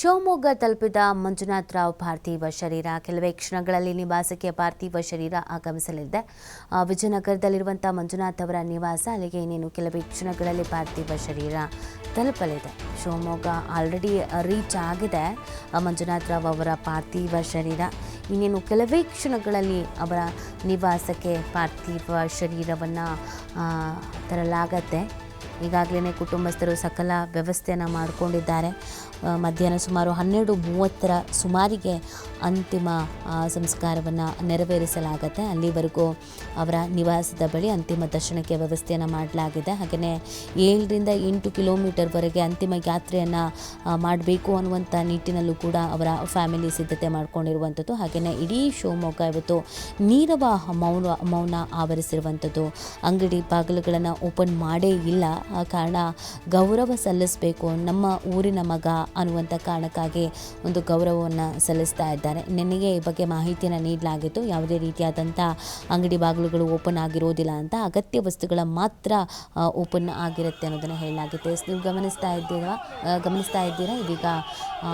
ಶಿವಮೊಗ್ಗ ತಲುಪಿದ ಮಂಜುನಾಥ್ ರಾವ್ ಪಾರ್ಥಿವ ಶರೀರ. ಕೆಲವೇ ಕ್ಷಣಗಳಲ್ಲಿ ನಿವಾಸಕ್ಕೆ ಪಾರ್ಥಿವ ಶರೀರ ಆಗಮಿಸಲಿದೆ. ವಿಜಯನಗರದಲ್ಲಿರುವಂಥ ಮಂಜುನಾಥ್ ಅವರ ನಿವಾಸ ಅಲ್ಲಿಗೆ ಇನ್ನೇನು ಕೆಲವೇ ಕ್ಷಣಗಳಲ್ಲಿ ಪಾರ್ಥಿವ ಶರೀರ ತಲುಪಲಿದೆ. ಶಿವಮೊಗ್ಗ ಆಲ್ರೆಡಿ ರೀಚ್ ಆಗಿದೆ. ಆ, ಮಂಜುನಾಥ್ ರಾವ್ ಅವರ ಪಾರ್ಥಿವ ಶರೀರ. ಇನ್ನೇನು ಕೆಲವೇ ಕ್ಷಣಗಳಲ್ಲಿ ಅವರ ನಿವಾಸಕ್ಕೆ ಪಾರ್ಥಿವ ಶರೀರವನ್ನು ತರಲಾಗತ್ತೆ. ಈಗಾಗಲೇ ಕುಟುಂಬಸ್ಥರು ಸಕಲ ವ್ಯವಸ್ಥೆಯನ್ನು ಮಾಡಿಕೊಂಡಿದ್ದಾರೆ. ಮಧ್ಯಾಹ್ನ ಸುಮಾರು ಹನ್ನೆರಡು ಮೂವತ್ತರ ಸುಮಾರಿಗೆ ಅಂತಿಮ ಸಂಸ್ಕಾರವನ್ನು ನೆರವೇರಿಸಲಾಗತ್ತೆ. ಅಲ್ಲಿವರೆಗೂ ಅವರ ನಿವಾಸದ ಬಳಿ ಅಂತಿಮ ದರ್ಶನಕ್ಕೆ ವ್ಯವಸ್ಥೆಯನ್ನು ಮಾಡಲಾಗಿದೆ. ಹಾಗೆಯೇ ಏಳರಿಂದ ಎಂಟು ಕಿಲೋಮೀಟರ್ವರೆಗೆ ಅಂತಿಮ ಯಾತ್ರೆಯನ್ನು ಮಾಡಬೇಕು ಅನ್ನುವಂಥ ನಿಟ್ಟಿನಲ್ಲೂ ಕೂಡ ಅವರ ಫ್ಯಾಮಿಲಿ ಸಿದ್ಧತೆ ಮಾಡಿಕೊಂಡಿರುವಂಥದ್ದು. ಹಾಗೆಯೇ ಇಡೀ ಶಿವಮೊಗ್ಗ ಇವತ್ತು ನೀರವ ಮೌನ ಮೌನ ಆವರಿಸಿರುವಂಥದ್ದು. ಅಂಗಡಿ ಬಾಗಿಲುಗಳನ್ನು ಓಪನ್ ಮಾಡೇ ಇಲ್ಲ. ಆ ಕಾರಣ ಗೌರವ ಸಲ್ಲಿಸಬೇಕು ನಮ್ಮ ಊರಿನ ಮಗ ಅನ್ನುವಂಥ ಕಾರಣಕ್ಕಾಗಿ ಒಂದು ಗೌರವವನ್ನು ಸಲ್ಲಿಸ್ತಾ ಇದ್ದಾರೆ. ನಿನ್ನೆಗೆ ಈ ಬಗ್ಗೆ ಮಾಹಿತಿಯನ್ನು ನೀಡಲಾಗಿತ್ತು. ಯಾವುದೇ ರೀತಿಯಾದಂಥ ಅಂಗಡಿ ಬಾಗಿಲುಗಳು ಓಪನ್ ಆಗಿರೋದಿಲ್ಲ ಅಂತ ಅಗತ್ಯ ವಸ್ತುಗಳ ಮಾತ್ರ ಓಪನ್ ಆಗಿರುತ್ತೆ ಅನ್ನೋದನ್ನು ಹೇಳಲಾಗುತ್ತೆ. ನೀವು ಗಮನಿಸ್ತಾ ಇದ್ದೀರಾ? ಗಮನಿಸ್ತಾ ಇದ್ದೀರಾ? ಇದೀಗ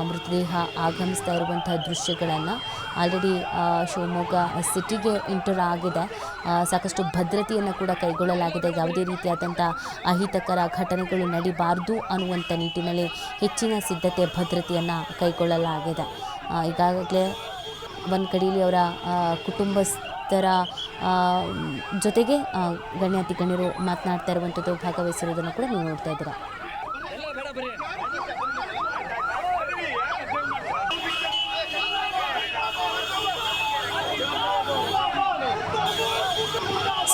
ಮೃತದೇಹ ಆಗಮಿಸ್ತಾ ಇರುವಂತಹ ದೃಶ್ಯಗಳನ್ನು ಆಲ್ರೆಡಿ ಶಿವಮೊಗ್ಗ ಸಿಟಿಗೆ ಎಂಟರ್ ಆಗಿದೆ. ಸಾಕಷ್ಟು ಭದ್ರತೆಯನ್ನು ಕೂಡ ಕೈಗೊಳ್ಳಲಾಗಿದೆ. ಯಾವುದೇ ರೀತಿಯಾದಂಥ ಅಹಿತಕರ ಘಟನೆಗಳು ನಡಿಬಾರ್ದು ಅನ್ನುವಂಥ ನಿಟ್ಟಿನಲ್ಲಿ ಹೆಚ್ಚಿನ ಸಿದ್ಧತೆ, ಭದ್ರತೆಯನ್ನು ಕೈಗೊಳ್ಳಲಾಗಿದೆ. ಈಗಾಗಲೇ ಒಂದು ಕಡೆಯಲ್ಲಿ ಅವರ ಕುಟುಂಬಸ್ಥರ ಜೊತೆಗೆ ಗಣ್ಯಾತಿ ಗಣ್ಯರು ಮಾತನಾಡ್ತಾ ಇರುವಂಥದ್ದು ಭಾಗವಹಿಸಿರುವುದನ್ನು ಕೂಡ ನೀವು ನೋಡ್ತಾ ಇದ್ದೀರಾ.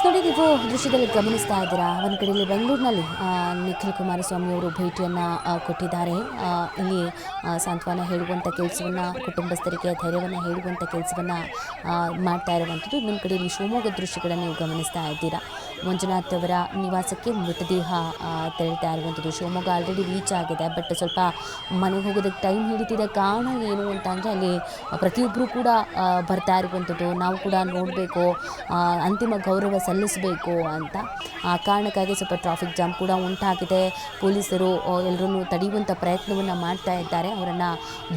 ನೋಡಿ ನೀವು ದೃಶ್ಯದಲ್ಲಿ ಗಮನಿಸ್ತಾ ಇದ್ದೀರಾ? ಒಂದು ಕಡೆಯಲ್ಲಿ ಬೆಂಗಳೂರಿನಲ್ಲಿ ನಿಖಿಲ್ ಕುಮಾರಸ್ವಾಮಿ ಅವರು ಭೇಟಿಯನ್ನು ಕೊಟ್ಟಿದ್ದಾರೆ. ಇಲ್ಲಿ ಸಾಂತ್ವನ ಹೇಳುವಂಥ ಕೆಲಸವನ್ನು, ಕುಟುಂಬಸ್ಥರಿಗೆ ಧೈರ್ಯವನ್ನು ಹೇಳುವಂಥ ಕೆಲಸವನ್ನು ಮಾಡ್ತಾ ಇರುವಂಥದ್ದು. ಇನ್ನೊಂದು ಕಡೆಯಲ್ಲಿ ಶಿವಮೊಗ್ಗ ದೃಶ್ಯಗಳನ್ನು ನೀವು ಗಮನಿಸ್ತಾ ಇದ್ದೀರಾ? ಮಂಜುನಾಥ್ ಅವರ ನಿವಾಸಕ್ಕೆ ಮೃತದೇಹ ತೆರಳ್ತಾ ಇರುವಂಥದ್ದು. ಶಿವಮೊಗ್ಗ ಆಲ್ರೆಡಿ ರೀಚ್ ಆಗಿದೆ. ಬಟ್ ಸ್ವಲ್ಪ ಮನೆಗೆ ಹೋಗೋದಕ್ಕೆ ಟೈಮ್ ಹಿಡಿತಿದೆ. ಕಾರಣ ಏನು ಅಂತ ಅಂದರೆ ಅಲ್ಲಿ ಪ್ರತಿಯೊಬ್ಬರೂ ಕೂಡ ಬರ್ತಾ ಇರುವಂಥದ್ದು. ನಾವು ಕೂಡ ನೋಡಬೇಕು. ಅಂತಿಮ ಗೌರವ ಸಲ್ಲಿಸಬೇಕು ಅಂತ. ಆ ಕಾರಣಕ್ಕಾಗಿ ಸ್ವಲ್ಪ ಟ್ರಾಫಿಕ್ ಜಾಮ್ ಕೂಡ ಉಂಟಾಗಿದೆ. ಪೊಲೀಸರು ಎಲ್ಲರೂ ತಡೆಯುವಂಥ ಪ್ರಯತ್ನವನ್ನು ಮಾಡ್ತಾ ಇದ್ದಾರೆ. ಅವರನ್ನು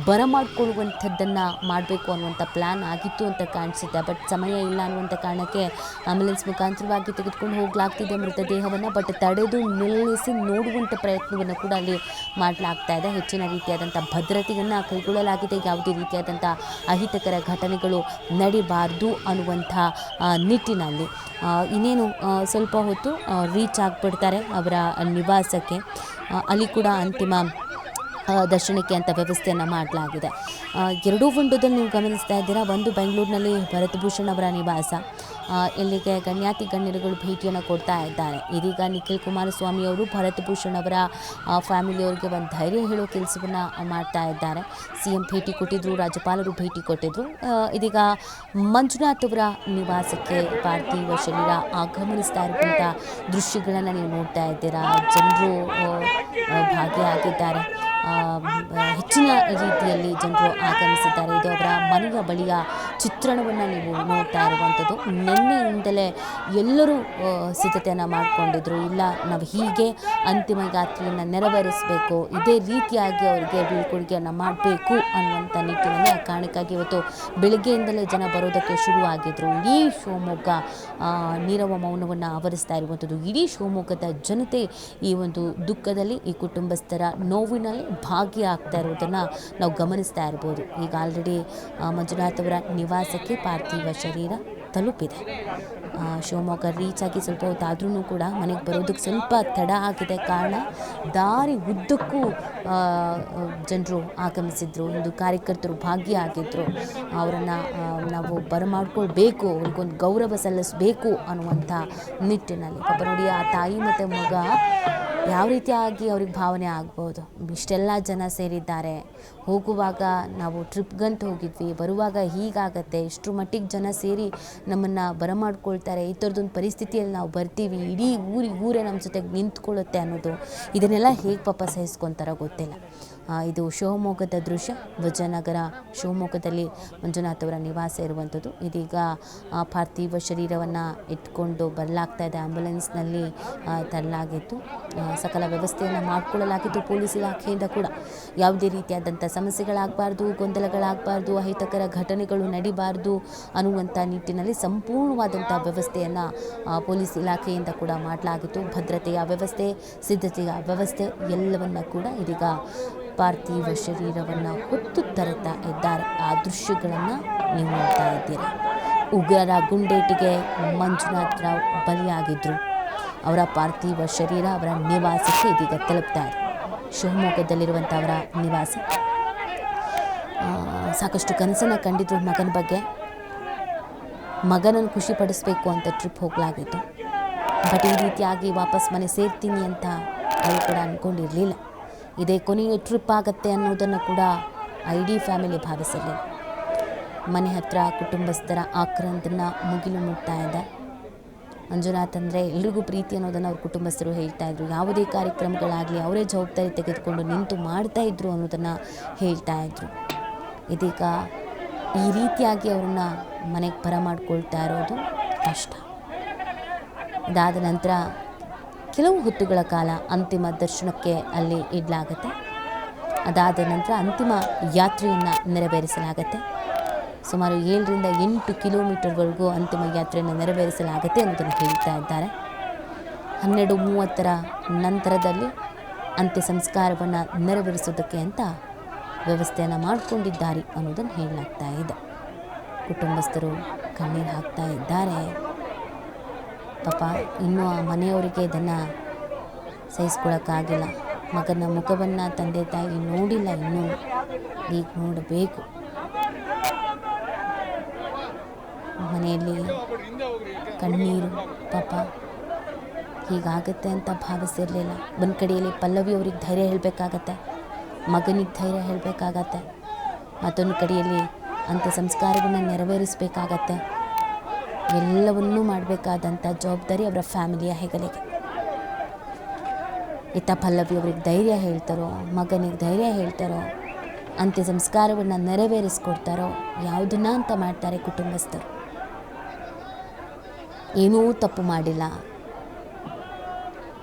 ಬರಮಾಡ್ಕೊಳ್ಳುವಂಥದ್ದನ್ನು ಮಾಡಬೇಕು ಅನ್ನುವಂಥ ಪ್ಲ್ಯಾನ್ ಆಗಿತ್ತು ಅಂತ ಕಾಣಿಸುತ್ತೆ. ಬಟ್ ಸಮಯ ಇಲ್ಲ ಅನ್ನುವಂಥ ಕಾರಣಕ್ಕೆ ಆಂಬ್ಯುಲೆನ್ಸ್ ಮುಖಾಂತರವಾಗಿ ತೆಗೆದುಕೊಂಡು ಹೋಗಲಾಗ್ತಿದೆ ಮೃತದೇಹವನ್ನು. ಬಟ್ ತಡೆದು ನಿಲ್ಲಿಸಿ ನೋಡುವಂಥ ಪ್ರಯತ್ನವನ್ನು ಕೂಡ ಅಲ್ಲಿ ಮಾಡಲಾಗ್ತಾ ಇದೆ. ಹೆಚ್ಚಿನ ರೀತಿಯಾದಂಥ ಭದ್ರತೆಯನ್ನು ಕೈಗೊಳ್ಳಲಾಗಿದೆ. ಯಾವುದೇ ರೀತಿಯಾದಂಥ ಅಹಿತಕರ ಘಟನೆಗಳು ನಡಿಬಾರ್ದು ಅನ್ನುವಂಥ ನಿಟ್ಟಿನಲ್ಲಿ. ಇನ್ನೇನು ಸ್ವಲ್ಪ ಹೊತ್ತು ರೀಚ್ ಆಗಿಬಿಡ್ತಾರೆ ಅವರ ನಿವಾಸಕ್ಕೆ. ಅಲ್ಲಿ ಕೂಡ ಅಂತಿಮ ದರ್ಶನಕ್ಕೆ ಅಂತ ವ್ಯವಸ್ಥೆಯನ್ನು ಮಾಡಲಾಗಿದೆ. ಎರಡೂ ಗುಂಡದಲ್ಲಿ ನೀವು ಗಮನಿಸ್ತಾ ಇದ್ದೀರಾ, ಒಂದು ಬೆಂಗಳೂರಿನಲ್ಲಿ ಭರತಭೂಷಣ್ ಅವರ ನಿವಾಸ ಇಲ್ಲಿಗೆ ಗಣ್ಯಾತಿ ಗಣ್ಯರುಗಳು ಭೇಟಿಯನ್ನು ಕೊಡ್ತಾ ಇದ್ದಾರೆ. ಇದೀಗ ನಿಖಿಲ್ ಕುಮಾರಸ್ವಾಮಿ ಅವರು ಭರತಭೂಷಣ್ ಅವರ ಆ, ಫ್ಯಾಮಿಲಿಯವರಿಗೆ ಒಂದು ಧೈರ್ಯ ಹೇಳೋ ಕೆಲಸವನ್ನು ಮಾಡ್ತಾ ಇದ್ದಾರೆ. ಸಿ ಎಂ ಭೇಟಿ ಕೊಟ್ಟಿದ್ದರು ರಾಜ್ಯಪಾಲರು ಭೇಟಿ ಕೊಟ್ಟಿದ್ದರು ಇದೀಗ ಮಂಜುನಾಥ್ ಅವರ ನಿವಾಸಕ್ಕೆ ಪಾರ್ಥಿವ ಶರೀರ ಆಗಮನಿಸ್ತಾ ಇರುವಂಥ ದೃಶ್ಯಗಳನ್ನು ನೀವು ನೋಡ್ತಾ ಇದ್ದೀರಾ? ಜನರು ಭಾಗಿಯಾಗಿದ್ದಾರೆ. ಹೆಚ್ಚಿನ ರೀತಿಯಲ್ಲಿ ಜನರು ಆಗಮಿಸಿದ್ದಾರೆ. ಇದು ಅವರ ಮನೆಯ ಬಳಿಯ ಚಿತ್ರಣವನ್ನು ನೀವು ನೋಡ್ತಾ ಇರುವಂಥದ್ದು. ನಿನ್ನೆಯಿಂದಲೇ ಎಲ್ಲರೂ ಸಿದ್ಧತೆಯನ್ನು ಮಾಡಿಕೊಂಡಿದ್ರು. ಇಲ್ಲ, ನಾವು ಹೀಗೆ ಅಂತಿಮ ಯಾತ್ರೆಯನ್ನು ನೆರವೇರಿಸಬೇಕು, ಇದೇ ರೀತಿಯಾಗಿ ಅವರಿಗೆ ಬೀಳ್ಕೊಡುಗೆಯನ್ನು ಮಾಡಬೇಕು ಅನ್ನುವಂಥ ನಿಟ್ಟಿನಲ್ಲಿ ಆ ಕಾರಣಕ್ಕಾಗಿ ಇವತ್ತು ಬೆಳಗ್ಗೆಯಿಂದಲೇ ಜನ ಬರೋದಕ್ಕೆ ಶುರುವಾಗಿದ್ದರು ಇಡೀ ಶಿವಮೊಗ್ಗ ನೀರವ ಮೌನವನ್ನು ಆವರಿಸ್ತಾ ಇರುವಂಥದ್ದು. ಇಡೀ ಶಿವಮೊಗ್ಗದ ಜನತೆ ಈ ಒಂದು ದುಃಖದಲ್ಲಿ ಈ ಕುಟುಂಬಸ್ಥರ ನೋವಿನಲ್ಲಿ ಭಾಗಿಯಾಗ್ತಾ ಇರೋದನ್ನು ನಾವು ಗಮನಿಸ್ತಾ ಇರ್ಬೋದು. ಈಗ ಆಲ್ರೆಡಿ ಮಂಜುನಾಥ್ ಅವರ ನಿವಾಸಕ್ಕೆ ಪಾರ್ಥಿವ ಶರೀರ ತಲುಪಿದೆ. ಶಿವಮೊಗ್ಗ ರೀಚ್ ಆಗಿ ಸ್ವಲ್ಪ ಹೊತ್ತಾದ್ರೂ ಕೂಡ ಮನೆಗೆ ಬರೋದಕ್ಕೆ ಸ್ವಲ್ಪ ತಡ ಆಗಿದೆ ಕಾರಣ ದಾರಿ ಉದ್ದಕ್ಕೂ ಜನರು ಆಗಮಿಸಿದ್ರು, ಒಂದು ಕಾರ್ಯಕರ್ತರು ಭಾಗಿಯಾಗಿದ್ದರು ಅವರನ್ನು ನಾವು ಬರಮಾಡ್ಕೊಳ್ಬೇಕು, ಅವ್ರಿಗೊಂದು ಗೌರವ ಸಲ್ಲಿಸಬೇಕು ಅನ್ನುವಂಥ ನಿಟ್ಟಿನಲ್ಲಿ. ಪಾಪ ನೋಡಿ ಆ ತಾಯಿ ಮತ್ತು ಮಗ ಯಾವ ರೀತಿಯಾಗಿ ಅವ್ರಿಗೆ ಭಾವನೆ ಆಗ್ಬೋದು? ಇಷ್ಟೆಲ್ಲ ಜನ ಸೇರಿದ್ದಾರೆ. ಹೋಗುವಾಗ ನಾವು ಟ್ರಿಪ್ಗಂತ ಹೋಗಿದ್ವಿ, ಬರುವಾಗ ಹೀಗಾಗತ್ತೆ ಇಷ್ಟು ಮಟ್ಟಿಗೆ ಜನ ಸೇರಿ ನಮ್ಮನ್ನು ಬರಮಾಡ್ಕೊಳ್ತಾರೆ ಈ ಥರದೊಂದು ಪರಿಸ್ಥಿತಿಯಲ್ಲಿ ನಾವು ಬರ್ತೀವಿ, ಇಡೀ ಊರಿಗೆ ಊರೇ ನಮ್ಮ ಜೊತೆಗೆ ನಿಂತ್ಕೊಳ್ಳುತ್ತೆ ಅನ್ನೋದು. ಇದನ್ನೆಲ್ಲ ಹೇಗೆ ಪಾಪ ಸಹಿಸ್ಕೊತಾರೋ ಗೊತ್ತಿಲ್ಲ. ಇದು ಶಿವಮೊಗ್ಗದ ದೃಶ್ಯ. ವಿಜಯನಗರ ಶಿವಮೊಗ್ಗದಲ್ಲಿ ಮಂಜುನಾಥ್ ಅವರ ನಿವಾಸ ಇರುವಂಥದ್ದು. ಇದೀಗ ಪಾರ್ಥಿವ ಶರೀರವನ್ನು ಇಟ್ಕೊಂಡು ಬರಲಾಗ್ತಾ ಇದೆ. ಆ್ಯಂಬುಲೆನ್ಸ್ನಲ್ಲಿ ತರಲಾಗಿತ್ತು. ಸಕಲ ವ್ಯವಸ್ಥೆಯನ್ನು ಮಾಡಿಕೊಳ್ಳಲಾಗಿತ್ತು ಪೊಲೀಸ್ ಇಲಾಖೆಯಿಂದ ಕೂಡ. ಯಾವುದೇ ರೀತಿಯಾದಂಥ ಸಮಸ್ಯೆಗಳಾಗಬಾರ್ದು, ಗೊಂದಲಗಳಾಗಬಾರ್ದು, ಅಹಿತಕರ ಘಟನೆಗಳು ನಡಿಬಾರ್ದು ಅನ್ನುವಂಥ ನಿಟ್ಟಿನಲ್ಲಿ ಸಂಪೂರ್ಣವಾದಂಥ ವ್ಯವಸ್ಥೆಯನ್ನು ಪೊಲೀಸ್ ಇಲಾಖೆಯಿಂದ ಕೂಡ ಮಾಡಲಾಗಿತ್ತು. ಭದ್ರತೆಯ ವ್ಯವಸ್ಥೆ, ಸಿದ್ಧತೆಯ ವ್ಯವಸ್ಥೆ ಎಲ್ಲವನ್ನ ಕೂಡ ಇದೀಗ ಪಾರ್ಥಿವ ಶರೀರವನ್ನು ಹೊತ್ತು ತರುತ್ತಾ ಇದ್ದಾರೆ. ಆ ದೃಶ್ಯಗಳನ್ನು ನೀವು ನೋಡ್ತಾ ಇದ್ದೀರಿ. ಉಗ್ರರ ಗುಂಡೇಟಿಗೆ ಮಂಜುನಾಥ್ ರಾವ್ ಬಲಿಯಾಗಿದ್ದರು ಅವರ ಪಾರ್ಥಿವ ಶರೀರ ಅವರ ನಿವಾಸಕ್ಕೆ ಇದೀಗ ತಲುಪ್ತಾ ಇದೆ. ಶಿವಮೊಗ್ಗದಲ್ಲಿರುವಂಥ ಅವರ ನಿವಾಸ ಸಾಕಷ್ಟು ಕನಸನ್ನು ಕಂಡಿದ್ರು ಮಗನ ಬಗ್ಗೆ. ಮಗನನ್ನು ಖುಷಿಪಡಿಸಬೇಕು ಅಂತ ಟ್ರಿಪ್ ಹೋಗಲಾಗಿತ್ತು. ಬಟ್ ಈ ರೀತಿಯಾಗಿ ವಾಪಸ್ ಮನೆ ಸೇರ್ತೀನಿ ಅಂತ ಅವರು ಕೂಡ ಅಂದ್ಕೊಂಡಿರಲಿಲ್ಲ ಇದೇ ಕೊನೆಯ ಟ್ರಿಪ್ ಆಗತ್ತೆ ಅನ್ನೋದನ್ನು ಕೂಡ ಐ ಡಿ ಫ್ಯಾಮಿಲಿ ಭಾವಿಸಲಿ. ಮನೆ ಹತ್ರ ಕುಟುಂಬಸ್ಥರ ಆಕ್ರಂದನ್ನ ಮುಗಿಲು ಮುಟ್ತಾ ಇದೆ. ಮಂಜುನಾಥ್ ಅಂದರೆ ಎಲ್ರಿಗೂ ಪ್ರೀತಿ ಅನ್ನೋದನ್ನು ಅವ್ರ ಕುಟುಂಬಸ್ಥರು ಹೇಳ್ತಾ ಇದ್ರು. ಯಾವುದೇ ಕಾರ್ಯಕ್ರಮಗಳಾಗಲಿ ಅವರೇ ಜವಾಬ್ದಾರಿ ತೆಗೆದುಕೊಂಡು ನಿಂತು ಮಾಡ್ತಾ ಇದ್ರು ಅನ್ನೋದನ್ನು ಹೇಳ್ತಾ ಇದ್ರು. ಇದೀಗ ಈ ರೀತಿಯಾಗಿ ಅವ್ರನ್ನ ಮನೆಗೆ ಬರ ಮಾಡ್ಕೊಳ್ತಾ ಇರೋದು ಕಷ್ಟ. ಇದಾದ ನಂತರ ಕೆಲವು ಹೊತ್ತುಗಳ ಕಾಲ ಅಂತಿಮ ದರ್ಶನಕ್ಕೆ ಅಲ್ಲಿ ಇಡಲಾಗುತ್ತೆ. ಅದಾದ ನಂತರ ಅಂತಿಮ ಯಾತ್ರೆಯನ್ನು ನೆರವೇರಿಸಲಾಗತ್ತೆ. ಸುಮಾರು ಏಳರಿಂದ ಎಂಟು ಕಿಲೋಮೀಟರ್ವರೆಗೂ ಅಂತಿಮ ಯಾತ್ರೆಯನ್ನು ನೆರವೇರಿಸಲಾಗುತ್ತೆ ಅನ್ನೋದನ್ನು ಹೇಳ್ತಾ ಇದ್ದಾರೆ. ಹನ್ನೆರಡು ಮೂವತ್ತರ ನಂತರದಲ್ಲಿ ಅಂತ್ಯ ಸಂಸ್ಕಾರವನ್ನು ನೆರವೇರಿಸೋದಕ್ಕೆ ಅಂತ ವ್ಯವಸ್ಥೆಯನ್ನು ಮಾಡಿಕೊಂಡಿದ್ದಾರೆ ಅನ್ನೋದನ್ನು ಹೇಳಲಾಗ್ತಾ ಇದೆ. ಕುಟುಂಬಸ್ಥರು ಕಣ್ಣೀರು ಹಾಕ್ತಾ ಇದ್ದಾರೆ. ಪಾಪ, ಇನ್ನೂ ಆ ಮನೆಯವರಿಗೆ ಇದನ್ನು ಸಹಿಸ್ಕೊಳಕ್ಕಾಗಿಲ್ಲ. ಮಗನ ಮುಖವನ್ನು ತಂದೆ ತಾಯಿ ನೋಡಿಲ್ಲ ಇನ್ನೂ, ಈಗ ನೋಡಬೇಕು. ಮನೆಯಲ್ಲಿ ಕಣ್ಣೀರು, ಪಾಪ, ಹೀಗಾಗತ್ತೆ ಅಂತ ಭಾವಿಸಿರಲಿಲ್ಲ ಒಂದು ಕಡೆಯಲ್ಲಿ ಪಲ್ಲವಿ ಅವ್ರಿಗೆ ಧೈರ್ಯ ಹೇಳಬೇಕಾಗತ್ತೆ, ಮಗನಿಗೆ ಧೈರ್ಯ ಹೇಳಬೇಕಾಗತ್ತೆ, ಮತ್ತೊಂದು ಕಡೆಯಲ್ಲಿ ಅಂಥ ಸಂಸ್ಕಾರಗಳನ್ನ ನೆರವೇರಿಸಬೇಕಾಗತ್ತೆ. ಎಲ್ಲವನ್ನೂ ಮಾಡಬೇಕಾದಂಥ ಜವಾಬ್ದಾರಿ ಅವರ ಫ್ಯಾಮಿಲಿಯ ಹೆಗಲಿಗೆ. ಇತ್ತ ಪಲ್ಲವಿ ಅವ್ರಿಗೆ ಧೈರ್ಯ ಹೇಳ್ತಾರೋ, ಮಗನಿಗೆ ಧೈರ್ಯ ಹೇಳ್ತಾರೋ ಅಂತ್ಯ ಸಂಸ್ಕಾರವನ್ನು ನೆರವೇರಿಸ್ಕೊಡ್ತಾರೋ ಯಾವುದನ್ನ ಅಂತ ಮಾಡ್ತಾರೆ ಕುಟುಂಬಸ್ಥರು. ಏನೂ ತಪ್ಪು ಮಾಡಿಲ್ಲ.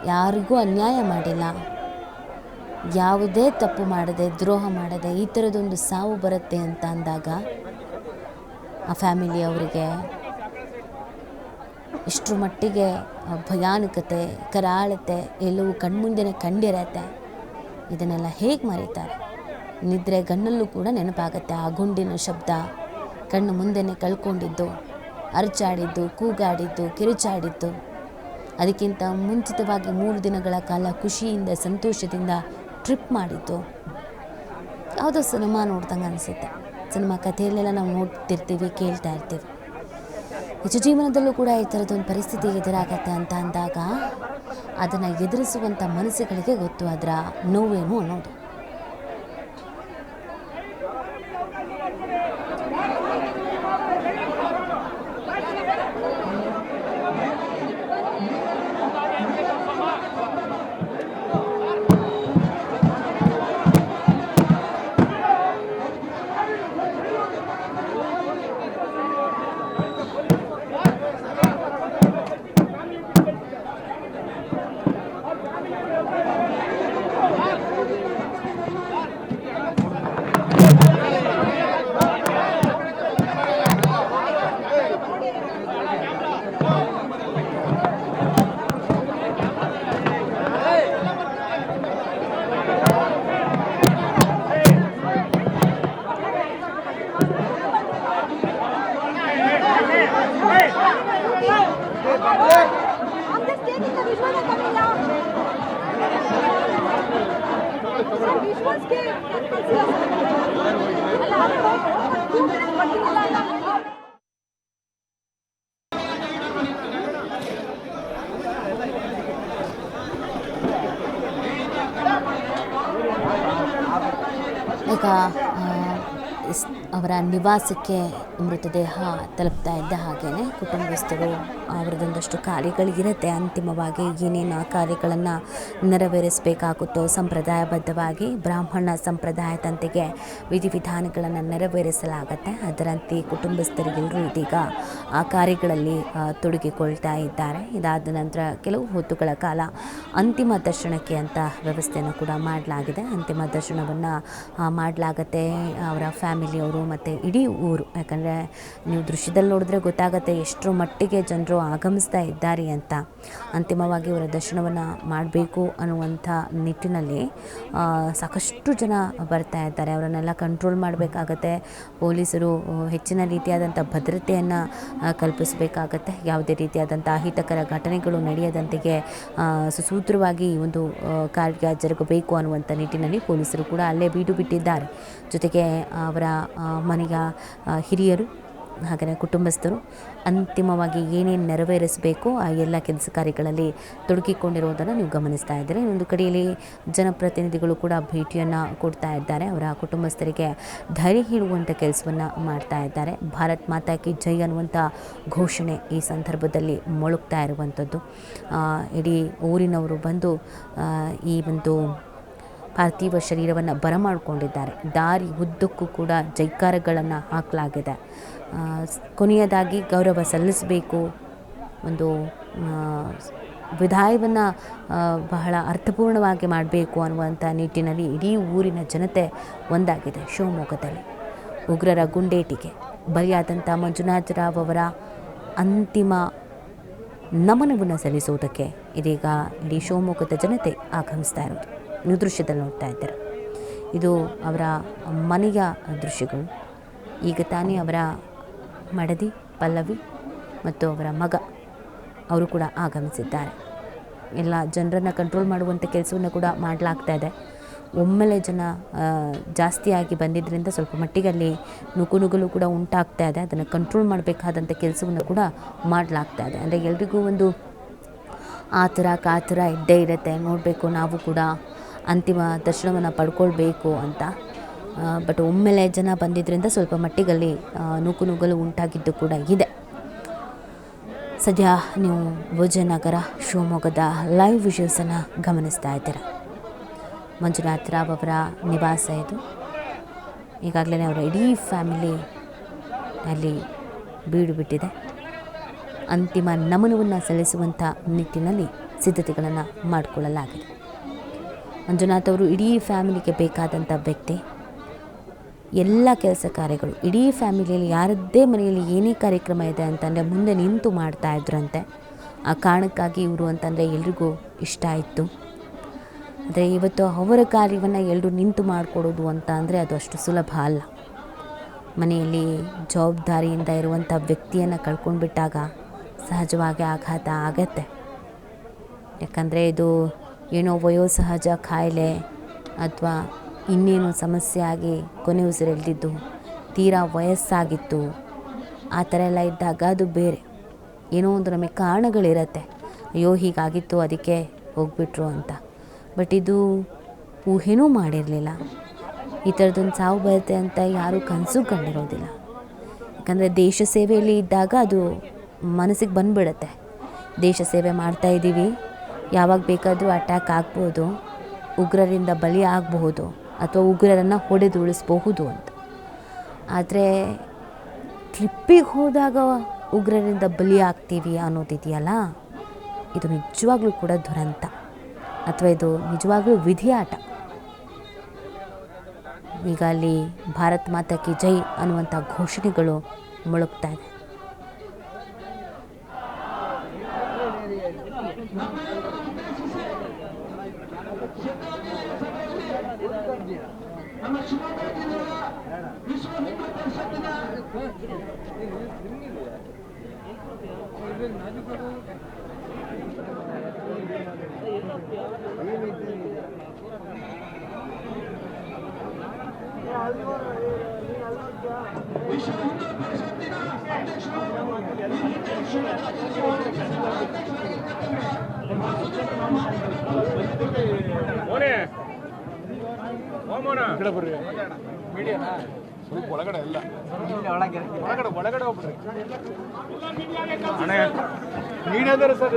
ಯಾರಿಗೂ ಅನ್ಯಾಯ ಮಾಡಿಲ್ಲ. ಯಾವುದೇ ತಪ್ಪು ಮಾಡದೆ, ದ್ರೋಹ ಮಾಡದೆ ಈ ಥರದೊಂದು ಸಾವು ಬರುತ್ತೆ ಅಂತ ಅಂದಾಗ, ಆ ಫ್ಯಾಮಿಲಿ ಅವರಿಗೆ ಇಷ್ಟರ ಮಟ್ಟಿಗೆ ಭಯಾನಕತೆ, ಕರಾಳತೆ ಎಲ್ಲವೂ ಕಣ್ಮುಂದೆನೇ ಕಂಡಿರತ್ತೆ ಇದನ್ನೆಲ್ಲ ಹೇಗೆ ಮರೀತಾರೆ? ನಿದ್ರೆ ಗಣ್ಣಲ್ಲೂ ಕೂಡ ನೆನಪಾಗತ್ತೆ. ಆ ಗುಂಡಿನ ಶಬ್ದ, ಕಣ್ಣು ಮುಂದೆನೇ ಕಳ್ಕೊಂಡಿದ್ದು, ಅರಚಾಡಿದ್ದು, ಕೂಗಾಡಿದ್ದು, ಕಿರುಚಾಡಿದ್ದು. ಅದಕ್ಕಿಂತ ಮುಂಚಿತವಾಗಿ ಮೂರು ದಿನಗಳ ಕಾಲ ಖುಷಿಯಿಂದ, ಸಂತೋಷದಿಂದ ಟ್ರಿಪ್ ಮಾಡಿದ್ದು. ಯಾವುದೋ ಸಿನಿಮಾ ನೋಡ್ದಂಗೆ ಅನಿಸುತ್ತೆ. ಸಿನಿಮಾ ಕಥೆಯಲ್ಲೆಲ್ಲ ನಾವು ನೋಡ್ತಿರ್ತೀವಿ, ಕೇಳ್ತಾ ಇರ್ತೀವಿ. ನಿಜ ಜೀವನದಲ್ಲೂ ಕೂಡ ಈ ಥರದೊಂದು ಪರಿಸ್ಥಿತಿ ಎದುರಾಗತ್ತೆ ಅಂತ ಅಂದಾಗ ಅದನ್ನು ಎದುರಿಸುವಂಥ ಮನಸ್ಸುಗಳಿಗೆ ಗೊತ್ತು, ಅದರ ನೋವೇನು ಅನ್ನೋದು. ನಿವಾಸಕ್ಕೆ ಮೃತದೇಹ ತಲುಪ್ತಾ ಇದ್ದ ಹಾಗೆಯೇ ಕುಟುಂಬಸ್ಥರು ಅವರದೊಂದಷ್ಟು ಕಾರ್ಯಗಳಿರುತ್ತೆ. ಅಂತಿಮವಾಗಿ ಏನೇನು ಕಾರ್ಯಗಳನ್ನು ನೆರವೇರಿಸಬೇಕಾಗುತ್ತೋ ಸಂಪ್ರದಾಯಬದ್ಧವಾಗಿ ಬ್ರಾಹ್ಮಣ ಸಂಪ್ರದಾಯದಂತೆಗೆ ವಿಧಿವಿಧಾನಗಳನ್ನು ನೆರವೇರಿಸಲಾಗುತ್ತೆ. ಅದರಂತೆ ಕುಟುಂಬಸ್ಥರಿಗೆಲ್ಲರೂ ಇದೀಗ ಆ ಕಾರ್ಯಗಳಲ್ಲಿ ತೊಡಗಿಕೊಳ್ತಾ ಇದ್ದಾರೆ. ಇದಾದ ನಂತರ ಕೆಲವು ಹೊತ್ತುಗಳ ಕಾಲ ಅಂತಿಮ ದರ್ಶನಕ್ಕೆ ಅಂತ ವ್ಯವಸ್ಥೆಯನ್ನು ಕೂಡ ಮಾಡಲಾಗಿದೆ. ಅಂತಿಮ ದರ್ಶನವನ್ನು ಮಾಡಲಾಗತ್ತೆ. ಅವರ ಫ್ಯಾಮಿಲಿಯವರು ಮತ್ತು ಇಡೀ ಊರು. ಯಾಕಂದರೆ ನೀವು ದೃಶ್ಯದಲ್ಲಿ ನೋಡಿದ್ರೆ ಗೊತ್ತಾಗತ್ತೆ ಎಷ್ಟರ ಮಟ್ಟಿಗೆ ಜನರು ಆಗಮಿಸ್ತಾ ಇದ್ದಾರೆ ಅಂತ. ಅಂತಿಮವಾಗಿ ಅವರ ದರ್ಶನವನ್ನು ಮಾಡಬೇಕು ಅನ್ನುವಂಥ ನಿಟ್ಟಿನಲ್ಲಿ ಸಾಕಷ್ಟು ಜನ ಬರ್ತಾ ಇದ್ದಾರೆ. ಅವರನ್ನೆಲ್ಲ ಕಂಟ್ರೋಲ್ ಮಾಡಬೇಕಾಗತ್ತೆ. ಪೊಲೀಸರು ಹೆಚ್ಚಿನ ರೀತಿಯಾದಂಥ ಭದ್ರತೆಯನ್ನು ಕಲ್ಪಿಸಬೇಕಾಗತ್ತೆ. ಯಾವುದೇ ರೀತಿಯಾದಂಥ ಅಹಿತಕರ ಘಟನೆಗಳು ನಡೆಯದಂತೆಗೆ ಸುಸೂತ್ರವಾಗಿ ಈ ಒಂದು ಕಾರ್ಯ ಜರುಗಬೇಕು ಅನ್ನುವಂಥ ನಿಟ್ಟಿನಲ್ಲಿ ಪೊಲೀಸರು ಕೂಡ ಅಲ್ಲೇ ಬೀಡು ಬಿಟ್ಟಿದ್ದಾರೆ. ಜೊತೆಗೆ ಅವರ ಮನೆಯ ಹಿರಿಯರು ಹಾಗೆಯೇ ಕುಟುಂಬಸ್ಥರು ಅಂತಿಮವಾಗಿ ಏನೇನು ನೆರವೇರಿಸಬೇಕು, ಆ ಎಲ್ಲ ಕೆಲಸ ಕಾರ್ಯಗಳಲ್ಲಿ ತೊಡಗಿಕೊಂಡಿರುವುದನ್ನು ನೀವು ಗಮನಿಸ್ತಾ ಇದ್ದೀರಿ. ಇನ್ನೊಂದು ಕಡೆಯಲ್ಲಿ ಜನಪ್ರತಿನಿಧಿಗಳು ಕೂಡ ಭೇಟಿಯನ್ನು ಕೊಡ್ತಾ ಇದ್ದಾರೆ. ಅವರ ಕುಟುಂಬಸ್ಥರಿಗೆ ಧೈರ್ಯ ಹೇಳುವಂಥ ಕೆಲಸವನ್ನು ಮಾಡ್ತಾ ಇದ್ದಾರೆ. ಭಾರತ್ ಮಾತಾ ಕಿ ಜೈ ಅನ್ನುವಂಥ ಘೋಷಣೆ ಈ ಸಂದರ್ಭದಲ್ಲಿ ಮೊಳಗ್ತಾ ಇರುವಂಥದ್ದು ಇಡೀ ಊರಿನವರು ಬಂದು ಈ ಒಂದು ಪಾರ್ಥಿವ ಶರೀರವನ್ನು ಬರಮಾಡಿಕೊಂಡಿದ್ದಾರೆ. ದಾರಿ ಉದ್ದಕ್ಕೂ ಕೂಡ ಜೈಕಾರಗಳನ್ನು ಹಾಕಲಾಗಿದೆ. ಕೊನೆಯದಾಗಿ ಗೌರವ ಸಲ್ಲಿಸಬೇಕು. ಒಂದು ವಿದಾಯವನ್ನು ಬಹಳ ಅರ್ಥಪೂರ್ಣವಾಗಿ ಮಾಡಬೇಕು ಅನ್ನುವಂಥ ನಿಟ್ಟಿನಲ್ಲಿ ಇಡೀ ಊರಿನ ಜನತೆ ಒಂದಾಗಿದೆ ಶಿವಮೊಗ್ಗದಲ್ಲಿ. ಉಗ್ರರ ಗುಂಡೇಟಿಗೆ ಬಲಿಯಾದಂಥ ಮಂಜುನಾಥರಾವ್ ಅವರ ಅಂತಿಮ ನಮನವನ್ನು ಸಲ್ಲಿಸುವುದಕ್ಕೆ ಇದೀಗ ಇಡೀ ಶಿವಮೊಗ್ಗದ ಜನತೆ ಆಗಮಿಸ್ತಾ ಇರೋದು. ನೀವು ದೃಶ್ಯದಲ್ಲಿ ನೋಡ್ತಾ ಇದ್ದಾರೆ. ಇದು ಅವರ ಮನೆಯ ದೃಶ್ಯಗಳು. ಈಗ ತಾನೇ ಅವರ ಮಡದಿ ಪಲ್ಲವಿ ಮತ್ತು ಅವರ ಮಗ ಅವರು ಕೂಡ ಆಗಮಿಸಿದ್ದಾರೆ. ಎಲ್ಲ ಜನರನ್ನು ಕಂಟ್ರೋಲ್ ಮಾಡುವಂಥ ಕೆಲಸವನ್ನು ಕೂಡ ಮಾಡಲಾಗ್ತಾ ಇದೆ. ಒಮ್ಮೆಲೆ ಜನ ಜಾಸ್ತಿಯಾಗಿ ಬಂದಿದ್ದರಿಂದ ಸ್ವಲ್ಪ ಮಟ್ಟಿಗೆ ಅಲ್ಲಿ ನುಗ್ಗು ಕೂಡ ಉಂಟಾಗ್ತಾ ಇದೆ. ಅದನ್ನು ಕಂಟ್ರೋಲ್ ಮಾಡಬೇಕಾದಂಥ ಕೆಲಸವನ್ನು ಕೂಡ ಮಾಡಲಾಗ್ತಾ ಇದೆ. ಅಂದರೆ ಎಲ್ರಿಗೂ ಒಂದು ಆತುರ ಕಾತುರ ಇದ್ದೇ ಇರುತ್ತೆ. ನೋಡಬೇಕು, ನಾವು ಕೂಡ ಅಂತಿಮ ದರ್ಶನವನ್ನು ಪಡ್ಕೊಳ್ಬೇಕು ಅಂತ. ಬಟ್ ಒಮ್ಮೆಲೆ ಜನ ಬಂದಿದ್ದರಿಂದ ಸ್ವಲ್ಪ ಮಟ್ಟಿಗಲ್ಲಿ ನೂಕು ನುಗ್ಗಲು ಉಂಟಾಗಿದ್ದು ಕೂಡ ಇದೆ. ಸದ್ಯ ನೀವು ಭೋಜನಗರ ಶಿವಮೊಗ್ಗದ ಲೈವ್ ವಿಷಯಸನ್ನು ಗಮನಿಸ್ತಾ ಇದ್ದೀರ? ಮಂಜುನಾಥ್ ರಾವ್ ಅವರ ನಿವಾಸ ಇದು. ಈಗಾಗಲೇ ಅವರ ಇಡೀ ಫ್ಯಾಮಿಲಿ ಅಲ್ಲಿ ಬೀಡು ಬಿಟ್ಟಿದೆ. ಅಂತಿಮ ನಮನವನ್ನು ಸಲ್ಲಿಸುವಂಥ ನಿಟ್ಟಿನಲ್ಲಿ ಸಿದ್ಧತೆಗಳನ್ನು ಮಾಡಿಕೊಳ್ಳಲಾಗಿದೆ. ಮಂಜುನಾಥ್ ಅವರು ಇಡೀ ಫ್ಯಾಮಿಲಿಗೆ ಬೇಕಾದಂಥ ವ್ಯಕ್ತಿ. ಎಲ್ಲ ಕೆಲಸ ಕಾರ್ಯಗಳು. ಇಡೀ ಫ್ಯಾಮಿಲಿಯಲ್ಲಿ ಯಾರದ್ದೇ ಮನೆಯಲ್ಲಿ ಏನೇ ಕಾರ್ಯಕ್ರಮ ಇದೆ ಅಂತಂದರೆ ಮುಂದೆ ನಿಂತು ಮಾಡ್ತಾ ಇದ್ರಂತೆ. ಆ ಕಾರಣಕ್ಕಾಗಿ ಇವರು ಅಂತಂದರೆ ಎಲ್ರಿಗೂ ಇಷ್ಟ ಆಯಿತು. ಆದರೆ ಇವತ್ತು ಅವರ ಕಾರ್ಯವನ್ನು ಎಲ್ಲರೂ ನಿಂತು ಮಾಡಿಕೊಡೋದು ಅಂತ ಅಂದರೆ ಅದು ಅಷ್ಟು ಸುಲಭ ಅಲ್ಲ. ಮನೆಯಲ್ಲಿ ಜವಾಬ್ದಾರಿಯಿಂದ ಇರುವಂಥ ವ್ಯಕ್ತಿಯನ್ನು ಕಳ್ಕೊಂಡ್ಬಿಟ್ಟಾಗ ಸಹಜವಾಗಿ ಆಘಾತ ಆಗತ್ತೆ. ಯಾಕಂದರೆ ಇದು ಏನೋ ವಯೋಸಹಜ ಖಾಯಿಲೆ ಅಥವಾ ಇನ್ನೇನೋ ಸಮಸ್ಯೆ ಆಗಿ ಕೊನೆ ಉಸಿರೆಳೆದಿದ್ದು, ತೀರಾ ವಯಸ್ಸಾಗಿತ್ತು. ಆ ಥರ ಎಲ್ಲ ಇದ್ದಾಗ ಅದು ಬೇರೆ. ಏನೋ ಒಂದು ನಮಗೆ ಕಾರಣಗಳಿರತ್ತೆ. ಅಯ್ಯೋ, ಹೀಗಾಗಿತ್ತು, ಅದಕ್ಕೆ ಹೋಗ್ಬಿಟ್ರು ಅಂತ. ಬಟ್ ಇದು ಊಹೆನೂ ಮಾಡಿರಲಿಲ್ಲ. ಈ ಥರದೊಂದು ಸಾವು ಬರುತ್ತೆ ಅಂತ ಯಾರೂ ಕನಸು ಕಂಡಿರೋದಿಲ್ಲ. ಯಾಕಂದರೆ ದೇಶ ಸೇವೆಯಲ್ಲಿ ಇದ್ದಾಗ ಅದು ಮನಸ್ಸಿಗೆ ಬಂದುಬಿಡತ್ತೆ. ದೇಶ ಸೇವೆ ಮಾಡ್ತಾ ಇದ್ದೀವಿ. ಯಾವಾಗ ಬೇಕಾದರೂ ಅಟ್ಯಾಕ್ ಆಗ್ಬೋದು, ಉಗ್ರರಿಂದ ಬಲಿ ಆಗಬಹುದು ಅಥವಾ ಉಗ್ರರನ್ನು ಹೊಡೆದು ಉಳಿಸ್ಬಹುದು ಅಂತ. ಆದರೆ ಟ್ರಿಪ್ಪಿಗೆ ಹೋದಾಗ ಉಗ್ರರಿಂದ ಬಲಿ ಆಗ್ತೀವಿ ಅನ್ನೋದಿದೆಯಲ್ಲ ಇದು ನಿಜವಾಗ್ಲೂ ಕೂಡ ದುರಂತ. ಅಥವಾ ಇದು ನಿಜವಾಗ್ಲೂ ವಿಧಿಯಾಟ? ಈಗ ಅಲ್ಲಿ ಭಾರತ್ ಮಾತಾ ಜೈ ಅನ್ನುವಂಥ ಘೋಷಣೆಗಳು ಮುಳುಗ್ತಾ ಇದೆ. ಮೋನೆ ಓ ಮೋನ ಕಡೆ ಬರ್ರಿ ಮೀಡಿಯಾನಾ ಸ್ವಲ್ಪ ಒಳಗಡೆ ಎಲ್ಲ ಒಳಗಡೆ ಒಳಗಡೆ ಹೋಗ್ಬಿಡ್ರಿ ಅಣ್ಣ ನೀನೇದಾರೆ ಸರ್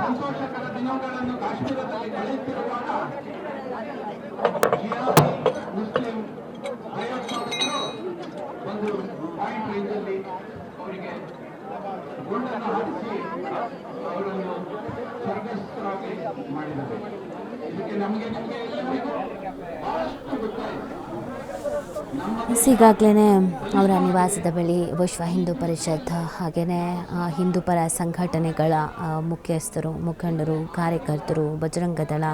ಸಂತೋಷಕರ ದಿನಗಳನ್ನು ಕಾಶ್ಮೀರದಲ್ಲಿ ಕಳೆಯುತ್ತಿರುವಾಗ ಎತ್ಕೊಂಡು ಈಗಾಗಲೇ ಅವರ ನಿವಾಸದ ಬಳಿ ವಿಶ್ವ ಹಿಂದೂ ಪರಿಷತ್ ಹಾಗೆಯೇ ಹಿಂದೂ ಪರ ಸಂಘಟನೆಗಳ ಮುಖ್ಯಸ್ಥರು, ಮುಖಂಡರು, ಕಾರ್ಯಕರ್ತರು, ಬಜರಂಗ ದಳ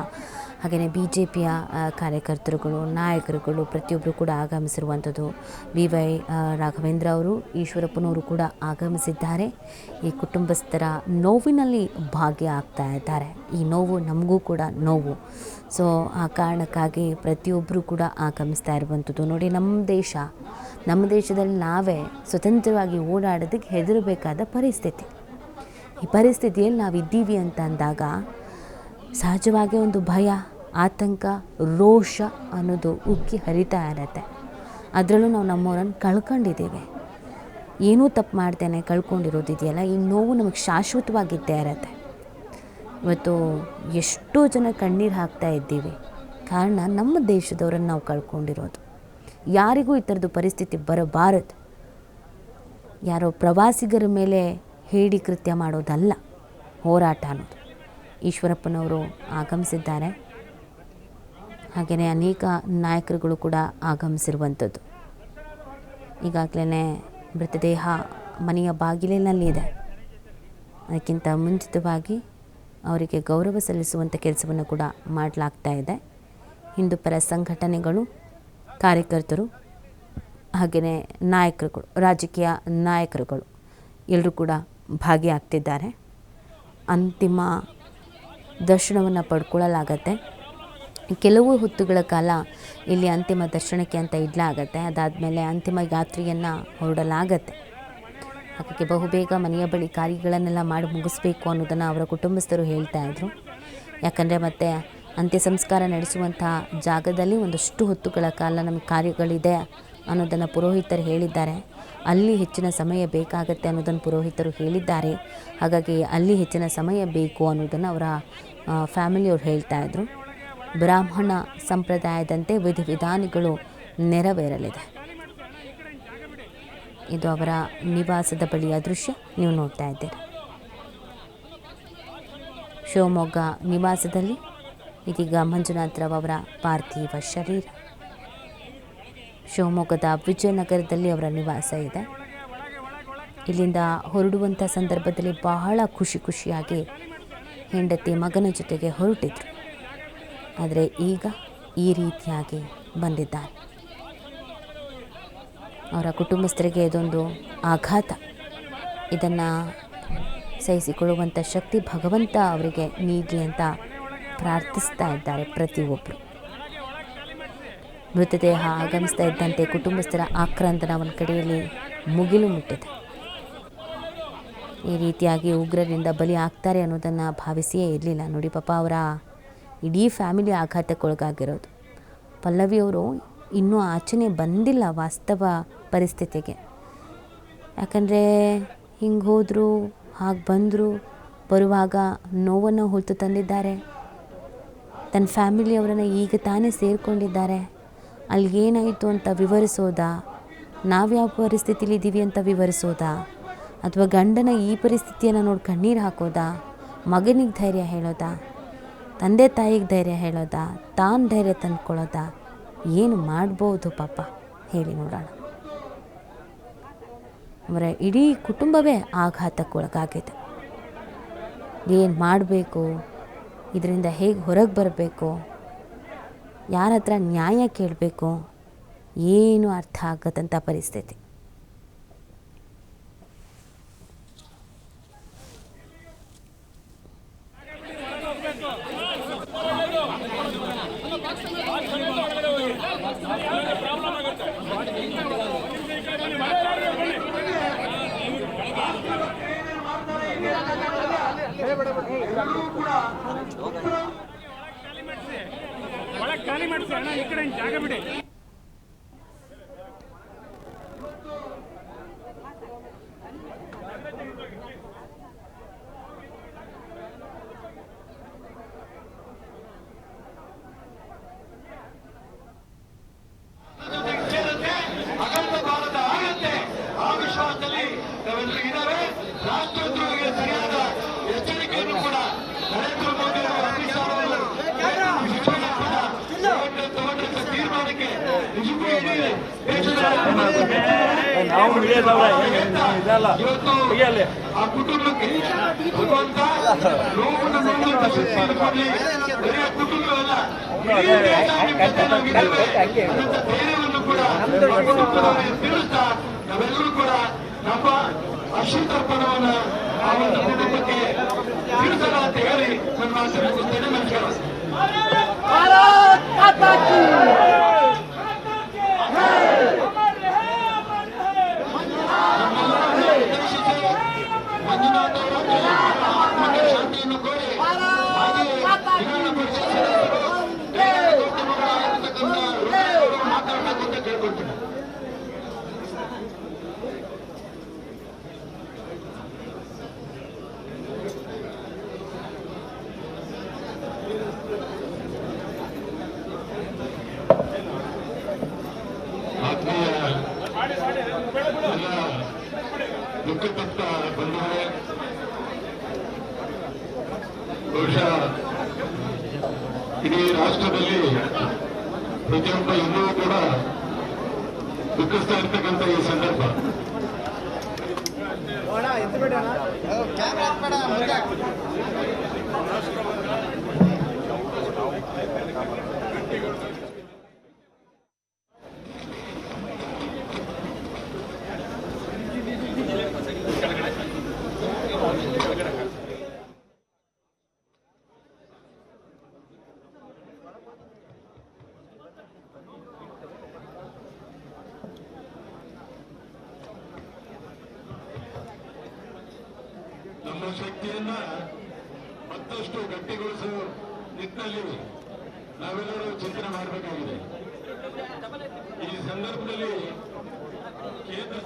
ಹಾಗೆಯೇ ಬಿ ಜೆ ಪಿಯ ಕಾರ್ಯಕರ್ತರುಗಳು, ನಾಯಕರುಗಳು ಪ್ರತಿಯೊಬ್ಬರು ಕೂಡ ಆಗಮಿಸಿರುವಂಥದ್ದು. ವಿ ವೈ ರಾಘವೇಂದ್ರ ಅವರು, ಈಶ್ವರಪ್ಪನವರು ಕೂಡ ಆಗಮಿಸಿದ್ದಾರೆ. ಈ ಕುಟುಂಬಸ್ಥರ ನೋವಿನಲ್ಲಿ ಭಾಗಿಯಾಗ್ತಾ ಇದ್ದಾರೆ. ಈ ನೋವು ನಮಗೂ ಕೂಡ ನೋವು. ಸೊ, ಆ ಕಾರಣಕ್ಕಾಗಿ ಪ್ರತಿಯೊಬ್ಬರು ಕೂಡ ಆಗಮಿಸ್ತಾ ಇರುವಂಥದ್ದು. ನೋಡಿ, ನಮ್ಮ ದೇಶ, ನಮ್ಮ ದೇಶದಲ್ಲಿ ನಾವೇ ಸ್ವತಂತ್ರವಾಗಿ ಓಡಾಡೋದಕ್ಕೆ ಹೆದರಬೇಕಾದ ಪರಿಸ್ಥಿತಿ. ಈ ಪರಿಸ್ಥಿತಿಯಲ್ಲಿ ನಾವಿದ್ದೀವಿ ಅಂತ ಅಂದಾಗ ಸಹಜವಾಗಿ ಒಂದು ಭಯ ಆತಂಕ, ರೋಷ ಅನ್ನೋದು ಉಕ್ಕಿ ಹರಿತಾ ಇರತ್ತೆ. ಅದರಲ್ಲೂ ನಾವು ನಮ್ಮವರನ್ನು ಕಳ್ಕೊಂಡಿದ್ದೀವಿ. ಏನೂ ತಪ್ಪು ಮಾಡ್ತೇನೆ ಕಳ್ಕೊಂಡಿರೋದಿದೆಯಲ್ಲ, ಈ ನೋವು ನಮಗೆ ಶಾಶ್ವತವಾಗಿದ್ದೇ ಇರತ್ತೆ. ಇವತ್ತು ಎಷ್ಟೋ ಜನ ಕಣ್ಣೀರು ಹಾಕ್ತಾ ಇದ್ದೀವಿ. ಕಾರಣ ನಮ್ಮ ದೇಶದವರನ್ನು ನಾವು ಕಳ್ಕೊಂಡಿರೋದು. ಯಾರಿಗೂ ಈ ಥರದ್ದು ಪರಿಸ್ಥಿತಿ ಬರಬಾರದು. ಯಾರೋ ಪ್ರವಾಸಿಗರ ಮೇಲೆ ಹೇಡಿ ಕೃತ್ಯ ಮಾಡೋದಲ್ಲ, ಹೋರಾಟ ಅನ್ನೋದು. ಈಶ್ವರಪ್ಪನವರು ಆಗಮಿಸಿದ್ದಾರೆ. ಹಾಗೆಯೇ ಅನೇಕ ನಾಯಕರುಗಳು ಕೂಡ ಆಗಮಿಸಿರುವಂಥದ್ದು. ಈಗಾಗಲೇ ಮೃತದೇಹ ಮನೆಯ ಬಾಗಿಲಿನಲ್ಲಿದೆ ಅದಕ್ಕಿಂತ ಮುಂಚಿತವಾಗಿ ಅವರಿಗೆ ಗೌರವ ಸಲ್ಲಿಸುವಂಥ ಕೆಲಸವನ್ನು ಕೂಡ ಮಾಡಲಾಗ್ತಾ ಇದೆ. ಹಿಂದೂ ಪರ ಸಂಘಟನೆಗಳು, ಕಾರ್ಯಕರ್ತರು, ಹಾಗೆಯೇ ನಾಯಕರುಗಳು, ರಾಜಕೀಯ ನಾಯಕರುಗಳು ಎಲ್ಲರೂ ಕೂಡ ಭಾಗಿಯಾಗ್ತಿದ್ದಾರೆ. ಅಂತಿಮ ದರ್ಶನವನ್ನು ಪಡ್ಕೊಳ್ಳಲಾಗತ್ತೆ. ಕೆಲವು ಹೊತ್ತುಗಳ ಕಾಲ ಇಲ್ಲಿ ಅಂತಿಮ ದರ್ಶನಕ್ಕೆ ಅಂತ ಇಡಲಾಗತ್ತೆ. ಅದಾದಮೇಲೆ ಅಂತಿಮ ಯಾತ್ರೆಯನ್ನು ಹೊರಡಲಾಗತ್ತೆ. ಹಾಗಾಗಿ ಬಹುಬೇಗ ಮನೆಯ ಬಳಿ ಕಾರ್ಯಗಳನ್ನೆಲ್ಲ ಮಾಡಿ ಮುಗಿಸ್ಬೇಕು ಅನ್ನೋದನ್ನು ಅವರ ಕುಟುಂಬಸ್ಥರು ಹೇಳ್ತಾ ಇದ್ರು. ಯಾಕಂದರೆ ಮತ್ತೆ ಅಂತ್ಯ ಸಂಸ್ಕಾರ ನಡೆಸುವಂಥ ಜಾಗದಲ್ಲಿ ಒಂದಷ್ಟು ಹೊತ್ತುಗಳ ಕಾಲ ನಮಗೆ ಕಾರ್ಯಗಳಿದೆ ಅನ್ನೋದನ್ನು ಪುರೋಹಿತರು ಹೇಳಿದ್ದಾರೆ. ಅಲ್ಲಿ ಹೆಚ್ಚಿನ ಸಮಯ ಬೇಕಾಗತ್ತೆ ಅನ್ನೋದನ್ನು ಪುರೋಹಿತರು ಹೇಳಿದ್ದಾರೆ. ಹಾಗಾಗಿ ಅಲ್ಲಿ ಹೆಚ್ಚಿನ ಸಮಯ ಬೇಕು ಅನ್ನೋದನ್ನು ಅವರ ಫ್ಯಾಮಿಲಿಯವ್ರು ಹೇಳ್ತಾ ಇದ್ರು. ಬ್ರಾಹ್ಮಣ ಸಂಪ್ರದಾಯದಂತೆ ವಿಧಿವಿಧಾನಗಳು ನೆರವೇರಲಿದೆ. ಇದು ಅವರ ನಿವಾಸದ ಬಳಿಯ ದೃಶ್ಯ. ನೀವು ನೋಡ್ತಾ ಇದ್ದೀರಿ. ಶಿವಮೊಗ್ಗ ನಿವಾಸದಲ್ಲಿ ಇದೀಗ ಮಂಜುನಾಥರಾವ್ ಅವರ ಪಾರ್ಥಿವ ಶರೀರ. ಶಿವಮೊಗ್ಗದ ವಿಜಯನಗರದಲ್ಲಿ ಅವರ ನಿವಾಸ ಇದೆ. ಇಲ್ಲಿಂದ ಹೊರಡುವಂಥ ಸಂದರ್ಭದಲ್ಲಿ ಬಹಳ ಖುಷಿ ಖುಷಿಯಾಗಿ ಹೆಂಡತಿ ಮಗನ ಜೊತೆಗೆ ಹೊರಟಿದ್ರು. ಆದರೆ ಈಗ ಈ ರೀತಿಯಾಗಿ ಬಂದಿದ್ದಾರೆ. ಅವರ ಕುಟುಂಬಸ್ಥರಿಗೆ ಇದೊಂದು ಆಘಾತ. ಇದನ್ನು ಸಹಿಸಿಕೊಳ್ಳುವಂಥ ಶಕ್ತಿ ಭಗವಂತ ಅವರಿಗೆ ನೀಡಲಿ ಅಂತ ಪ್ರಾರ್ಥಿಸ್ತಾ ಇದ್ದಾರೆ ಪ್ರತಿಯೊಬ್ಬರು ಮೃತದೇಹ ಆಗಮಿಸ್ತಾ ಇದ್ದಂತೆ ಕುಟುಂಬಸ್ಥರ ಆಕ್ರಂದನ ಒಂದು ಕಡೆಯಲ್ಲಿ ಮುಗಿಲು ಮುಟ್ಟಿದೆ. ಈ ರೀತಿಯಾಗಿ ಉಗ್ರರಿಂದ ಬಲಿ ಆಗ್ತಾರೆ ಅನ್ನೋದನ್ನು ಭಾವಿಸಿಯೇ ಇರಲಿಲ್ಲ. ನೋಡಿ ಪಾಪ ಅವರ ಇಡೀ ಫ್ಯಾಮಿಲಿ ಆಘಾತಕ್ಕೊಳಗಾಗಿರೋದು. ಪಲ್ಲವಿಯವರು ಇನ್ನೂ ಆಚೆನೆ ಬಂದಿಲ್ಲ ವಾಸ್ತವ ಪರಿಸ್ಥಿತಿಗೆ. ಯಾಕಂದರೆ ಹಿಂಗೆ ಹೋದರು, ಹಾಗೆ ಬಂದರು, ಬರುವಾಗ ನೋವನ್ನು ಹೊತ್ತು ತಂದಿದ್ದಾರೆ. ತನ್ನ ಫ್ಯಾಮಿಲಿಯವರನ್ನು ಈಗ ತಾನೇ ಸೇರಿಕೊಂಡಿದ್ದಾರೆ. ಅಲ್ಲಿ ಏನಾಯಿತು ಅಂತ ವಿವರಿಸೋದಾ? ನಾವ್ಯಾವ ಪರಿಸ್ಥಿತಿಲಿ ಇದ್ದೀವಿ ಅಂತ ವಿವರಿಸೋದಾ? ಅಥವಾ ಗಂಡನ ಈ ಪರಿಸ್ಥಿತಿಯನ್ನು ನೋಡಿ ಕಣ್ಣೀರು ಹಾಕೋದಾ? ಮಗನಿಗೆ ಧೈರ್ಯ ಹೇಳೋದಾ? ತಂದೆ ತಾಯಿಗೆ ಧೈರ್ಯ ಹೇಳೋದಾ, ತಾನು ಧೈರ್ಯ ತಂದ್ಕೊಳ್ಳೋದಾ, ಏನು ಮಾಡ್ಬೋದು ಪಾಪ? ಹೇಳಿ ನೋಡೋಣ. ಅವರ ಇಡೀ ಕುಟುಂಬವೇ ಆಘಾತಕ್ಕೊಳಗಾಗಿದೆ. ಏನು ಮಾಡಬೇಕು? ಇದರಿಂದ ಹೇಗೆ ಹೊರಗೆ ಬರಬೇಕು? ಯಾರ ಹತ್ರ ನ್ಯಾಯ ಕೇಳಬೇಕು? ಏನು ಅರ್ಥ ಆಗದಂಥ ಪರಿಸ್ಥಿತಿ. ಒಳಗೆ ಖಾಲಿ ಮಾಡಿಸಿ ಅಣ್ಣ ಈ ಕಡೆ ಜಾಗ ಬಿಡಿ ಅಖಂಡ ಭಾರತ ಆಗುತ್ತೆ ಆ ವಿಶ್ವಾಸದಲ್ಲಿ ನಾವೆಲ್ಲರೂ ಇದ್ದಾವೆ ರಾಷ್ಟ್ರದ್ರೋಹಿಗೆ ಸರಿಯಾದ ಎಚ್ಚರಿಕೆಯನ್ನು ಕೂಡ ನರೇಂದ್ರ ಮೋದಿ ಅವರು ಅಮಿತ್ ಶಾ ಅವರು ಶಿಕ್ಷಣ ಕೂಡ ತಗೊಂಡ ತಗೊಂಡಂತ ತೀರ್ಮಾನಕ್ಕೆ ನಿಜಕ್ಕೂ ಇಡೀ ದೇಶದ ನಾವು ಇದಲ್ಲ ಇವತ್ತು ಆ ಕುಟುಂಬಕ್ಕೆ ಭಗವಂತ ನೋವನ್ನು ನುಂಗುವಂತ ಶಕ್ತಿಯನ್ನು ಕೊಡ್ಲಿ ಬರೀ ಕುಟುಂಬ ಅನ್ನೋಂಥ ಧೈರ್ಯವನ್ನು ಕೂಡ ತಿಳಿಸ್ತಾ ನಾವೆಲ್ಲರೂ ಕೂಡ ನಮ್ಮ ಅಶ್ರುತರ್ಪಣವನ್ನ ಆ ಒಂದು ಕುಟುಂಬಕ್ಕೆ ತಿಳಿಸೋಣ ಅಂತ ಹೇಳಿ ನನ್ನ ಆಸೆ ಮುಗಿಸ್ತೇನೆ ನಮಸ್ಕಾರ. ಶಾಂತಿಯನ್ನು ನಮ್ಮ ಶಕ್ತಿಯನ್ನ ಮತ್ತಷ್ಟು ಗಟ್ಟಿಗೊಳಿಸುವ ನಿಟ್ಟಿನಲ್ಲಿ ನಾವೆಲ್ಲರೂ ಚಿಂತನೆ ಮಾಡಬೇಕಾಗಿದೆ. ಈ ಸಂದರ್ಭದಲ್ಲಿ ಕೇಂದ್ರ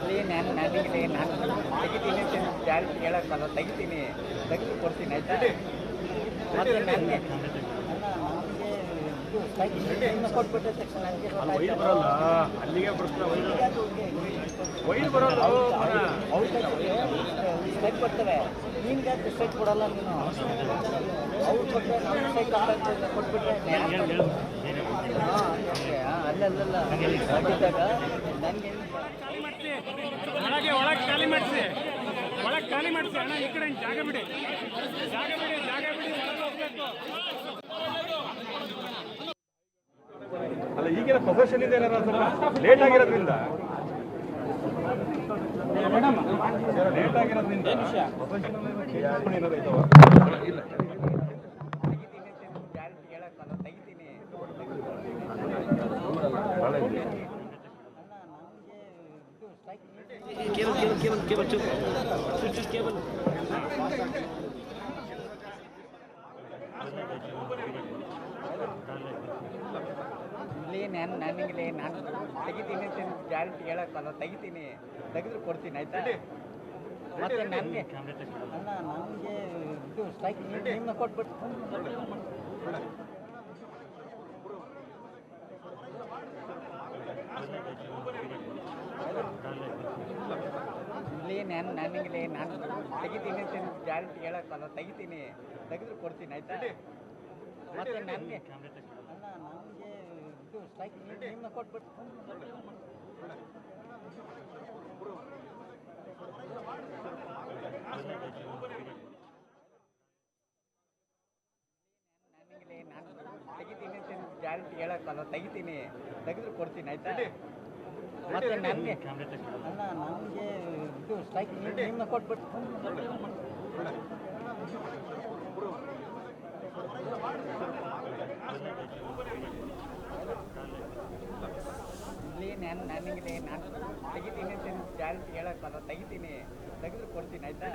ಇಲ್ಲಿ ನಾನು ನನಗೆ ನಾನು ತೆಗಿತೀನಿ ಜಾರಿ ಹೇಳಕ್ಕಲ್ಲ ತೆಗಿತೀನಿ ತೆಗೆದು ಕೊಡ್ತೀನಿ ಆಯ್ತಾ? ಮತ್ತೆ ನನಗೆ? ಕೊಟ್ಬಿಟ್ಟ ತಕ್ಷಣ ನನಗೆ ಬರಲ್ಲ ಅಲ್ಲಿಗೆ ಪ್ರಶ್ನೆ ಬರಲ್ಲ ನಿನ್ಗೆ ಕೊಡಲ್ಲ ನೀನು? ಅವ್ರು ಕೊಟ್ಟರೆ ನಾವು ಸ್ಟ್ರೈಕ್ ಕೊಟ್ಬಿಟ್ರೆ ಹಾಂ ಅಲ್ಲಲ್ಲ ಆಗಿದ್ದಾಗ ನನಗೆ ಖಾಲಿ ಮಾಡಿಸಿ ಒಳಗೆ ಒಳಗೆ ಖಾಲಿ ಮಾಡಿಸಿ ಒಳಗೆ ಖಾಲಿ ಮಾಡ್ತೀವಿ ಅಣ್ಣ ಈ ಕಡೆ ಜಾಗ ಬಿಡಿ. ಜಾಗ ಬಿಡಿ ಜಾಗ ಬಿಡಿ ಅಲ್ಲ ಈಗಿನ ಪ್ರೊಫೆಷನ್ ಇದೆ ಲೇಟ್ ಆಗಿರೋದ್ರಿಂದ? ಲೇಟ್ ಆಗಿರೋದ್ರಿಂದ? ಪ್ರೊಫೆಷನ್ ಏನಾದ್ರು ಇದಾವ ಇಲ್ಲ ಜಾರಿ ಹೇಳಕ್ಕಲ್ಲ ತೆಗಿತೀನಿ ಭಾಳ ಇದೆ ಇಲ್ಲಿ ನಾನು ನನಗೆ ನಾನು ತೆಗಿತೀನಿ ಅಂತ ಗ್ಯಾರಂಟಿ ಹೇಳಕ್ಕಲ್ಲ ತೆಗಿತೀನಿ. ತೆಗೆದು ಕೊಡ್ತೀನಿ ಆಯ್ತಾ? ಮತ್ತೆ ನನಗೆ ಅಲ್ಲ ನನಗೆ ಇದು ಸ್ಟ್ರೈಕ್ ನಿಮ್ಮ ಕೊಟ್ಬಿಟ್ಟು ಇಲ್ಲಿ ನಾನು ನನಗೆ ನಾನು ತೆಗಿತೀನಿ ಅಂತ ಗ್ಯಾರಂಟಿ ಹೇಳಕ್ಕಲ್ಲ ತೆಗಿತೀನಿ. ತೆಗೆದ್ರು ಕೊಡ್ತೀನಿ ಆಯ್ತಾ? ಮತ್ತೆ ನನಗೆ ಅಲ್ಲ ನನಗೆ ಇದು ಸ್ಟ್ರೈಕ್ ನಿಮ್ಮನ್ನ ಕೊಟ್ಬಿಟ್ಟು ನನಗೆ ನಾನು ತೆಗಿತೀನಿ ಅಂತ ಗ್ಯಾರಂಟಿ ಹೇಳಕ್ಕಲ್ಲ ತೆಗಿತೀನಿ. ತೆಗೆದ್ರು ಕೊಡ್ತೀನಿ ಆಯ್ತಾ? ಮತ್ತೆ ನನಗೆ ಅಲ್ಲ ನನಗೆ ಇದು ಸ್ಟ್ರೈಕ್ ನಿಮ್ಮ ಕೊಟ್ಬಿಟ್ಟು ಇಲ್ಲಿ ನಾನು ನನಗೆ ನಾನು ತೆಗಿತೀನಿ ಅಂತ ಜಾಸ್ತಿ ಹೇಳೋಕ್ಕಲ್ಲ ತೆಗಿತೀನಿ. ತೆಗೆದು ಕೊಡ್ತೀನಿ ಆಯ್ತಾ?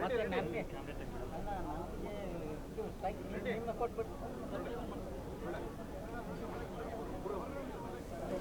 ಮತ್ತೆ ನನಗೆ ಅಲ್ಲ ನನಗೆ ಇದು ಸ್ಟ್ರೈಕ್ ನಿಮ್ಮ ಕೊಟ್ಬಿಟ್ಟು